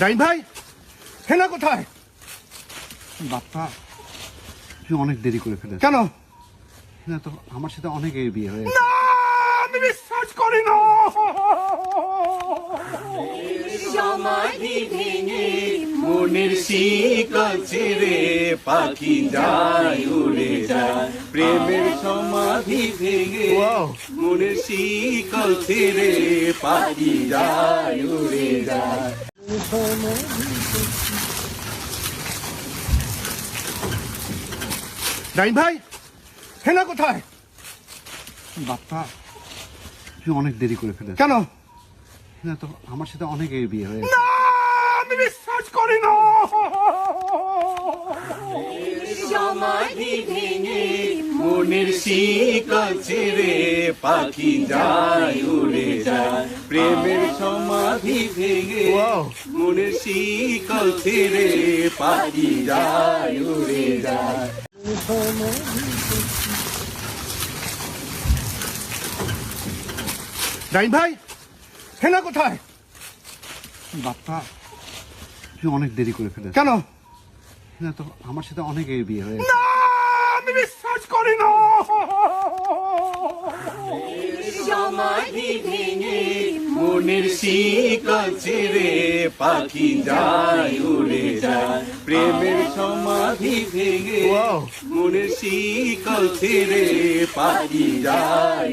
ডাইন ভাই হেনা কোথায়? বাপ্পা তুই অনেক দেরি করে ফেলেছ কেন? না তো আমার সাথে অনেক বিয়ে হয়ে না আমি বিশ্বাস করি না। সমাধি ভেঙে মনের শিকল ছেড়ে পাখি যায় উড়ে যায়। প্রেমের সমাধি ভেঙে. মনের শিকল ছেড়ে পাখি যায় উড়ে যায়। ডাইন ভাই হেনা কোথায়? বাপ্পা তুই অনেক দেরি করে ফেলে কেন? না তো আমার সাথে অনেক এর বিয়ে হয়ে বিশ্বাস করি না। সমাধি ভেঙে মনের শিকল ছেড়ে পাখি যায় উড়ে যায়। প্রেমের সমাধি ভেঙে Wow. মনের শিকল ছেড়ে পাখি যায় উড়ে যায়। ডাইন ভাই হেনা কোথায়? বাপ্পা তুই অনেক দেরি করে ফেলেছ কেন? না তো আমার সাথে অনেক এর বিয়ে হয়ে না আমি বিশ্বাস করি না। সমাধি ভেঙে মনের শিকল ছেড়ে পাখি যায় উড়ে যায়। প্রেমের সমাধি ভেঙে. মনের শিকল ছেড়ে পাখি যায়।